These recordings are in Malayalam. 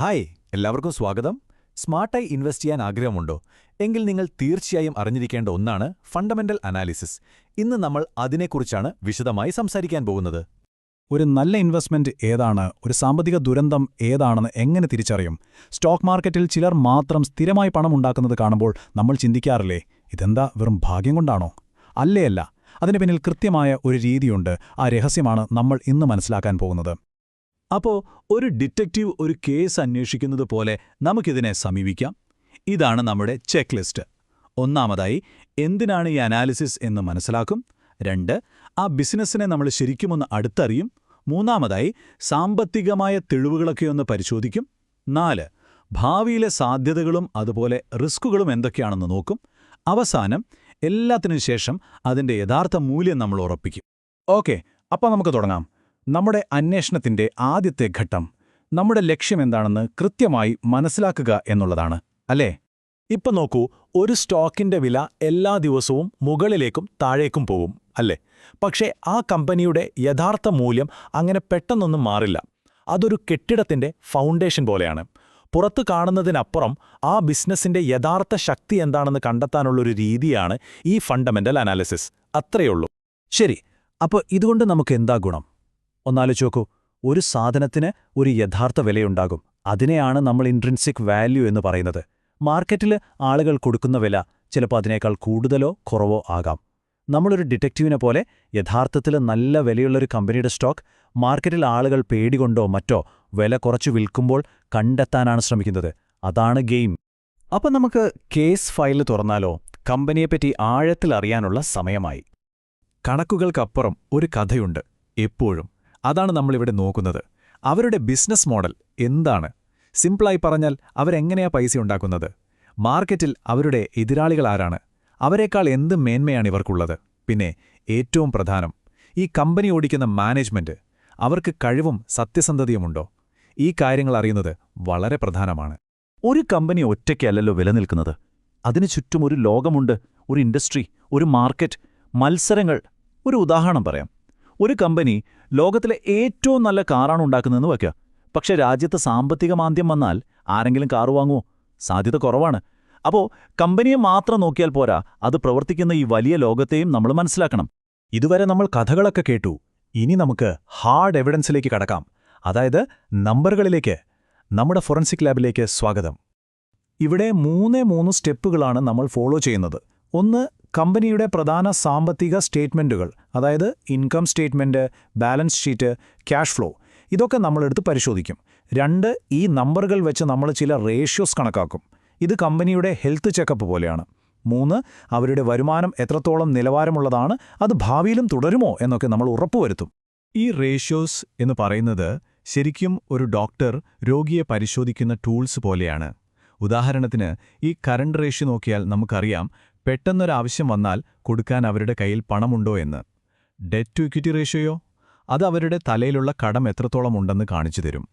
ഹായ് എല്ലാവർക്കും സ്വാഗതം. സ്മാർട്ടായി ഇൻവെസ്റ്റ് ചെയ്യാൻ ആഗ്രഹമുണ്ടോ? എങ്കിൽ നിങ്ങൾ തീർച്ചയായും അറിഞ്ഞിരിക്കേണ്ട ഒന്നാണ് ഫണ്ടമെന്റൽ അനാലിസിസ്. ഇന്ന് നമ്മൾ അതിനെക്കുറിച്ചാണ് വിശദമായി സംസാരിക്കാൻ പോകുന്നത്. ഒരു നല്ല ഇൻവെസ്റ്റ്മെന്റ് ഏതാണ്? ഒരു സാമ്പത്തിക ദുരന്തം ഏതാണെന്ന് എങ്ങനെ തിരിച്ചറിയും? സ്റ്റോക്ക് മാർക്കറ്റിൽ ചിലർ മാത്രം സ്ഥിരമായി പണം ഉണ്ടാക്കുന്നത് കാണുമ്പോൾ നമ്മൾ ചിന്തിക്കാറില്ലേ ഇതെന്താ വെറും ഭാഗ്യം കൊണ്ടാണോ? അല്ലേ അല്ല അതിന് പിന്നിൽ കൃത്യമായ ഒരു രീതിയുണ്ട്. ആ രഹസ്യമാണ് നമ്മൾ ഇന്ന് മനസ്സിലാക്കാൻ പോകുന്നത്. അപ്പോ ഒരു ഡിറ്റക്റ്റീവ് ഒരു കേസ് അന്വേഷിക്കുന്നത് പോലെ നമുക്കിതിനെ സമീപിക്കാം. ഇതാണ് നമ്മുടെ ചെക്ക് ലിസ്റ്റ് ഒന്നാമതായി എന്തിനാണ് ഈ അനാലിസിസ് എന്ന് മനസ്സിലാക്കും? രണ്ട് ആ ബിസിനസ്സിനെ നമ്മൾ ശരിക്കുമൊന്ന് അടുത്തറിയും. മൂന്നാമതായി സാമ്പത്തികമായ തെളിവുകളൊക്കെ ഒന്ന് പരിശോധിക്കും. നാല് ഭാവിയിലെ സാധ്യതകളും അതുപോലെ റിസ്കുകളും എന്തൊക്കെയാണെന്ന് നോക്കും. അവസാനം എല്ലാത്തിനും ശേഷം അതിന്റെ യഥാർത്ഥ മൂല്യം നമ്മൾ ഉറപ്പിക്കും. ഓക്കെ അപ്പം നമുക്ക് തുടങ്ങാം. നമ്മുടെ അന്വേഷണത്തിന്റെ ആദ്യത്തെ ഘട്ടം നമ്മുടെ ലക്ഷ്യമെന്താണെന്ന് കൃത്യമായി മനസ്സിലാക്കുക എന്നുള്ളതാണ് അല്ലേ? ഇപ്പൊ നോക്കൂ ഒരു സ്റ്റോക്കിന്റെ വില എല്ലാ ദിവസവും മുകളിലേക്കും താഴേക്കും പോവും അല്ലേ? പക്ഷേ ആ കമ്പനിയുടെ യഥാർത്ഥ മൂല്യം അങ്ങനെ പെട്ടെന്നൊന്നും മാറില്ല. അതൊരു കെട്ടിടത്തിന്റെ ഫൗണ്ടേഷൻ പോലെയാണ്. പുറത്തു കാണുന്നതിനപ്പുറം ആ ബിസിനസിന്റെ യഥാർത്ഥ ശക്തി എന്താണെന്ന് കണ്ടെത്താനുള്ളൊരു രീതിയാണ് ഈ ഫണ്ടമെന്റൽ അനാലിസിസ്. അത്രയുള്ളൂ. ശരി അപ്പോൾ ഇതുകൊണ്ട് നമുക്ക് എന്താ ഗുണം? ഒന്നാലോചിച്ച് നോക്കൂ. ഒരു സാധനത്തിന് ഒരു യഥാർത്ഥ വിലയുണ്ടാകും. അതിനെയാണ് നമ്മൾ ഇൻട്രിൻസിക് വാല്യൂ എന്ന് പറയുന്നത്. മാർക്കറ്റിൽ ആളുകൾ കൊടുക്കുന്ന വില ചിലപ്പോൾ അതിനേക്കാൾ കൂടുതലോ കുറവോ ആകാം. നമ്മളൊരു ഡിറ്റക്റ്റീവിനെ പോലെ യഥാർത്ഥത്തിൽ നല്ല വിലയുള്ളൊരു കമ്പനിയുടെ സ്റ്റോക്ക് മാർക്കറ്റിൽ ആളുകൾ പേടികൊണ്ടോ മറ്റോ വില കുറച്ചു വിൽക്കുമ്പോൾ കണ്ടെത്താനാണ് ശ്രമിക്കുന്നത്. അതാണ് ഗെയിം അപ്പം നമുക്ക് കേസ് ഫയൽ തുറന്നാലോ? കമ്പനിയെപ്പറ്റി ആഴത്തിൽ അറിയാനുള്ള സമയമായി. കണക്കുകൾക്കപ്പുറം ഒരു കഥയുണ്ട്. എപ്പോഴും. അതാണ് നമ്മളിവിടെ നോക്കുന്നത്. അവരുടെ ബിസിനസ് മോഡൽ എന്താണ്? സിംപിളായി പറഞ്ഞാൽ അവരെങ്ങനെയാ പൈസ ഉണ്ടാക്കുന്നത്? മാർക്കറ്റിൽ അവരുടെ എതിരാളികൾ ആരാണ്? അവരെക്കാൾ എന്ത് മേന്മയാണ് ഇവർക്കുള്ളത്? പിന്നെ ഏറ്റവും പ്രധാനം ഈ കമ്പനി ഓടിക്കുന്ന മാനേജ്മെന്റ് അവർക്ക് കഴിവും സത്യസന്ധതയുമുണ്ടോ ഈ കാര്യങ്ങൾ അറിയുന്നത് വളരെ പ്രധാനമാണ്. ഒരു കമ്പനി ഒറ്റയ്ക്കല്ലല്ലോ വില നിൽക്കുന്നത്. അതിനു ചുറ്റും ഒരു ലോകമുണ്ട് ഒരു ഇൻഡസ്ട്രി ഒരു മാർക്കറ്റ് മത്സരങ്ങൾ. ഒരു ഉദാഹരണം പറയാം. ഒരു കമ്പനി ലോകത്തിലെ ഏറ്റവും നല്ല കാറാണ് ഉണ്ടാക്കുന്നതെന്ന് വയ്ക്കുക പക്ഷേ രാജ്യത്ത് സാമ്പത്തിക മാന്ദ്യം വന്നാൽ ആരെങ്കിലും കാറ് വാങ്ങുമോ സാധ്യത കുറവാണ്. അപ്പോൾ കമ്പനിയെ മാത്രം നോക്കിയാൽ പോരാ അത് പ്രവർത്തിക്കുന്ന ഈ വലിയ ലോകത്തെയും നമ്മൾ മനസ്സിലാക്കണം. ഇതുവരെ നമ്മൾ കഥകളൊക്കെ കേട്ടു. ഇനി നമുക്ക് ഹാർഡ് എവിഡൻസിലേക്ക് കടക്കാം. അതായത് നമ്പറുകളിലേക്ക്. നമ്മുടെ ഫൊറൻസിക് ലാബിലേക്ക് സ്വാഗതം. ഇവിടെ മൂന്നേ മൂന്ന് സ്റ്റെപ്പുകളാണ് നമ്മൾ ഫോളോ ചെയ്യുന്നത്. ഒന്ന് കമ്പനിയുടെ പ്രധാന സാമ്പത്തിക സ്റ്റേറ്റ്മെന്റുകൾ അതായത് income statement balance sheet cash flow ഇതൊക്കെ നമ്മളെടുത്ത് പരിശോധിക്കും. രണ്ട് ഈ നമ്പറുകൾ വെച്ച് നമ്മൾ ചില റേഷ്യോസ് കണക്കാക്കും. ഇത് കമ്പനിയുടെ ഹെൽത്ത് ചെക്കപ്പ് പോലെയാണ്. മൂന്ന് അവരുടെ വരുമാനം എത്രത്തോളം നിലവാരമുള്ളതാണ് അത് ഭാവിയിലും തുടരുമോ എന്നൊക്കെ നമ്മൾ ഉറപ്പുവരുത്തും. ഈ റേഷ്യോസ് എന്ന് പറയുന്നത് ശരിക്കും ഒരു ഡോക്ടർ രോഗിയെ പരിശോധിക്കുന്ന ടൂൾസ് പോലെയാണ്. ഉദാഹരണത്തിന് ഈ കറണ്ട് റേഷ്യോ നോക്കിയാൽ നമുക്കറിയാം പെട്ടെന്നൊരാവശ്യം വന്നാൽ കൊടുക്കാൻ അവരുടെ കയ്യിൽ പണമുണ്ടോ എന്ന്. ഡെറ്റ് ടു ഇക്വിറ്റി റേഷ്യോയോ അത് അവരുടെ തലയിലുള്ള കടം എത്രത്തോളം ഉണ്ടെന്ന് കാണിച്ചു തരും.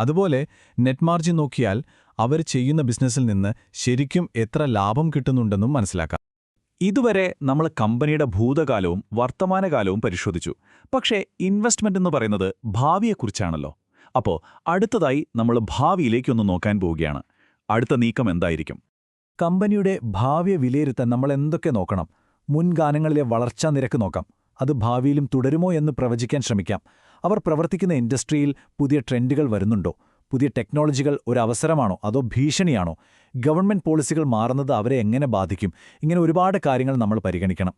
അതുപോലെ നെറ്റ് മാർജിൻ നോക്കിയാൽ അവർ ചെയ്യുന്ന ബിസിനസ്സിൽ നിന്ന് ശരിക്കും എത്ര ലാഭം കിട്ടുന്നുണ്ടെന്നും മനസ്സിലാക്കാം. ഇതുവരെ നമ്മൾ കമ്പനിയുടെ ഭൂതകാലവും വർത്തമാനകാലവും പരിശോധിച്ചു. പക്ഷേ ഇൻവെസ്റ്റ്മെന്റ് എന്ന് പറയുന്നത് ഭാവിയെക്കുറിച്ചാണല്ലോ. അപ്പോൾ അടുത്തതായി നമ്മൾ ഭാവിയിലേക്കൊന്ന് നോക്കാൻ പോവുകയാണ്. അടുത്ത നീക്കം എന്തായിരിക്കും? കമ്പനിയുടെ ഭാവിയെ വിലയിരുത്താൻ നമ്മൾ എന്തൊക്കെ നോക്കണം? മുൻഗാനങ്ങളിലെ വളർച്ചാ നിരക്ക് നോക്കാം. അത് ഭാവിയിലും തുടരുമോ എന്ന് പ്രവചിക്കാൻ ശ്രമിക്കാം. അവർ പ്രവർത്തിക്കുന്ന ഇൻഡസ്ട്രിയിൽ പുതിയ ട്രെൻഡുകൾ വരുന്നുണ്ടോ? പുതിയ ടെക്നോളജികൾ ഒരു അവസരമാണോ? അതോ ഭീഷണിയാണോ? ഗവൺമെന്റ് പോളിസികൾ മാറുന്നത് അവരെ എങ്ങനെ ബാധിക്കും? ഇങ്ങനെ ഒരുപാട് കാര്യങ്ങൾ നമ്മൾ പരിഗണിക്കണം.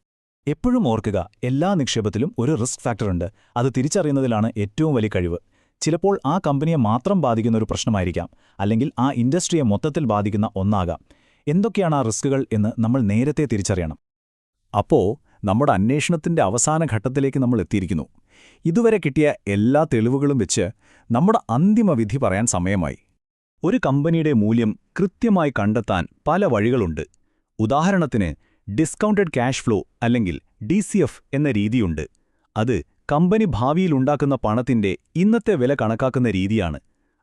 എപ്പോഴും ഓർക്കുക എല്ലാ നിക്ഷേപത്തിലും ഒരു റിസ്ക് ഫാക്ടറുണ്ട് അത് തിരിച്ചറിയുന്നതിലാണ് ഏറ്റവും വലിയ കഴിവ്. ചിലപ്പോൾ ആ കമ്പനിയെ മാത്രം ബാധിക്കുന്ന ഒരു പ്രശ്നമായിരിക്കാം. അല്ലെങ്കിൽ ആ ഇൻഡസ്ട്രിയെ മൊത്തത്തിൽ ബാധിക്കുന്ന ഒന്നാകാം. എന്തൊക്കെയാണ് ആ റിസ്കുകൾ എന്ന് നമ്മൾ നേരത്തെ തിരിച്ചറിയണം. അപ്പോ നമ്മുടെ അന്വേഷണത്തിന്റെ അവസാന ഘട്ടത്തിലേക്ക് നമ്മൾ എത്തിയിരിക്കുന്നു. ഇതുവരെ കിട്ടിയ എല്ലാ തെളിവുകളും വെച്ച് നമ്മുടെ അന്തിമ വിധി പറയാൻ സമയമായി. ഒരു കമ്പനിയുടെ മൂല്യം കൃത്യമായി കണ്ടെത്താൻ പല വഴികളുണ്ട്. ഉദാഹരണത്തിന് ഡിസ്കൗണ്ടഡ് ക്യാഷ് ഫ്ലോ അല്ലെങ്കിൽ ഡി എന്ന രീതിയുണ്ട്. അത് കമ്പനി ഭാവിയിലുണ്ടാക്കുന്ന പണത്തിന്റെ ഇന്നത്തെ വില കണക്കാക്കുന്ന രീതിയാണ്.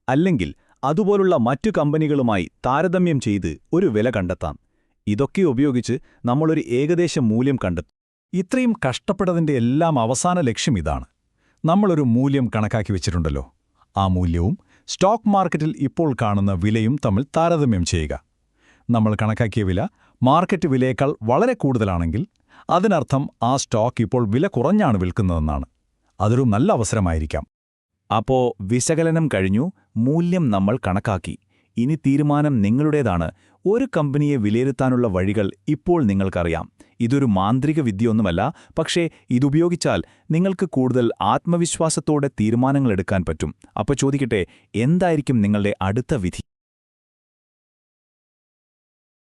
അല്ലെങ്കിൽ അതുപോലുള്ള മറ്റു കമ്പനികളുമായി താരതമ്യം ചെയ്ത് ഒരു വില കണ്ടെത്താം. ഇതൊക്കെ ഉപയോഗിച്ച് നമ്മളൊരു ഏകദേശ മൂല്യം കണ്ടെത്തും. ഇത്രയും കഷ്ടപ്പെട്ടതിന്റെ എല്ലാം അവസാന ലക്ഷ്യം ഇതാണ്. നമ്മളൊരു മൂല്യം കണക്കാക്കി വെച്ചിട്ടുണ്ടല്ലോ. ആ മൂല്യവും സ്റ്റോക്ക് മാർക്കറ്റിൽ ഇപ്പോൾ കാണുന്ന വിലയും തമ്മിൽ താരതമ്യം ചെയ്യുക. നമ്മൾ കണക്കാക്കിയ വില മാർക്കറ്റ് വിലയേക്കാൾ വളരെ കൂടുതലാണെങ്കിൽ അതിനർത്ഥം ആ സ്റ്റോക്ക് ഇപ്പോൾ വില കുറഞ്ഞാണ് വിൽക്കുന്നതെന്നാണ്. അതൊരു നല്ല അവസരമായിരിക്കാം. അപ്പോ വിശകലനം കഴിഞ്ഞു മൂല്യം നമ്മൾ കണക്കാക്കി. ഇനി തീരുമാനം നിങ്ങളുടേതാണ്. ഒരു കമ്പനിയെ വിലയിരുത്താനുള്ള വഴികൾ ഇപ്പോൾ നിങ്ങൾക്കറിയാം. ഇതൊരു മാന്ത്രിക വിദ്യയൊന്നുമല്ല പക്ഷേ ഇതുപയോഗിച്ചാൽ നിങ്ങൾക്ക് കൂടുതൽ ആത്മവിശ്വാസത്തോടെ തീരുമാനങ്ങളെടുക്കാൻ പറ്റും. അപ്പോൾ ചോദിക്കട്ടെ എന്തായിരിക്കും നിങ്ങളുടെ അടുത്ത വിധി?